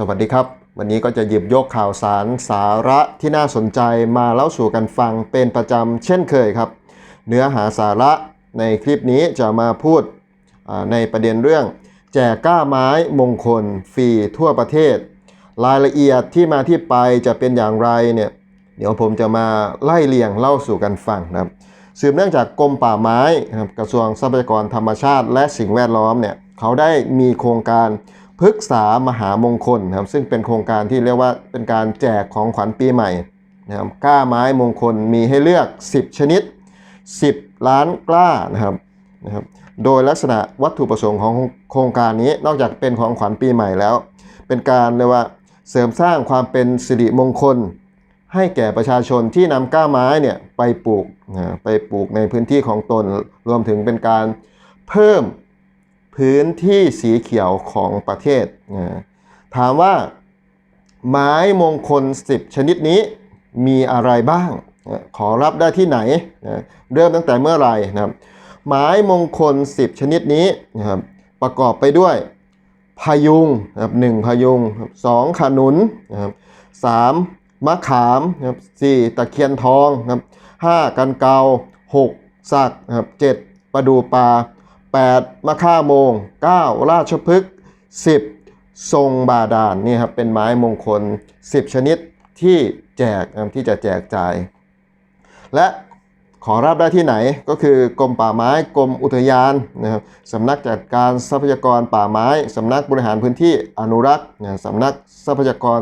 สวัสดีครับ วันนี้ก็จะหยิบยกข่าวสารสาระที่น่าสนใจมาเล่าสู่กันฟังเป็นประจำเช่นเคยครับ เนื้อหาสาระในคลิปนี้จะมาพูดในประเด็นเรื่อง แจกก้าไม้มงคลฟรีทั่วประเทศ รายละเอียดที่มาที่ไปจะเป็นอย่างไรเนี่ยเดี๋ยวผมจะมาไล่เรียงเล่าสู่กันฟังนะครับสืบเนื่องจากกรมป่าไม้กระทรวงทรัพยากรธรรมชาติ และสิ่งแวดล้อมเนี่ยเขาได้มีโครงการ พฤกษามหามงคลนะครับซึ่งเป็นโครงการที่เรียกว่าเป็นการแจกของขวัญปีใหม่นะครับกล้าไม้มงคลมีให้เลือก 10 ชนิด 10 ล้านกล้านะครับนะครับโดยลักษณะวัตถุประสงค์ของโครงการนี้นอกจากเป็นของขวัญปีใหม่แล้ว เป็นการเรียกว่าเสริมสร้างความเป็นสิริมงคล ให้แก่ประชาชนที่นำกล้าไม้เนี่ยไปปลูกนะไปปลูกในพื้นที่ของตนรวมถึงเป็นการเพิ่ม พื้นที่สีเขียวของประเทศนะถามว่าไม้มงคล 10 ชนิดนี้มีอะไรบ้าง ขอรับได้ที่ไหน เริ่มตั้งแต่เมื่อไหร่นะครับ ไม้มงคล 10 ชนิดนี้นะครับประกอบไปด้วย พยุงนะครับหนึ่งพยุงสองขนุนนะครับสามมะขามนะครับสี่ตะเคียนทองนะครับห้ากันเกาหกสักนะครับเจ็ดประดูปลา แปดมะข่าโมงเก้าราชพฤกษ์สิบทรงบาดาลนี่ครับเป็นไม้มงคล 10 ชนิดที่แจกที่จะแจกจ่าย และขอรับได้ที่ไหนก็คือกรมป่าไม้กรมอุทยานนะครับสำนักจัดการทรัพยากรป่าไม้สำนักบริหารพื้นที่อนุรักษ์สำนักทรัพยากร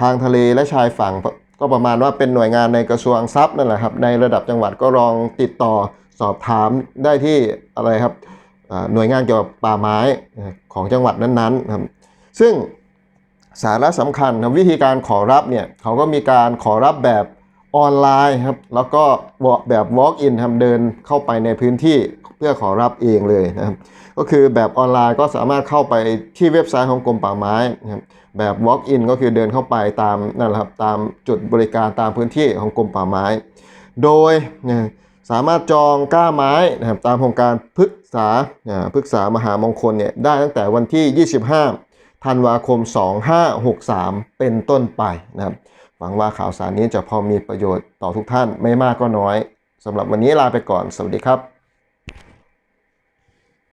ทางทะเลและชายฝั่งก็ประมาณว่าเป็นหน่วยงานในกระทรวงทรัพย์นั่นแหละครับในระดับจังหวัดก็ลองติดต่อ สอบถามได้ที่อะไรครับหน่วยงานเกี่ยวกับป่าไม้ของจังหวัดนั้นๆนครับซึ่งสาระสำคัญนะวิธีการขอรับเนี่ยเขาก็มีการขอรับแบบออนไลน์ครับแล้วก็แบบ walk in ทำเดินเข้าไปในพื้นที่เพื่อขอรับเองเลยนะครับก็คือแบบออนไลน์ก็สามารถเข้าไปที่เว็บไซต์ของกรมป่าไม้นะครับแบบ walk in ก็คือเดินเข้าไปตามนั่นแหละครับตามจุดบริการตามพื้นที่ของกรมป่าไม้ โดยนะ สามารถจองก้าไม้นะครับตามโครงการพฤกษาพฤกษามหามงคลเนี่ยได้ตั้งแต่วันที่ 25 ธันวาคม 2563 เป็นต้นไปนะครับหวังว่าข่าวสารนี้จะพอมีประโยชน์ต่อทุกท่านไม่มากก็น้อยสำหรับวันนี้ลาไปก่อน สวัสดีครับ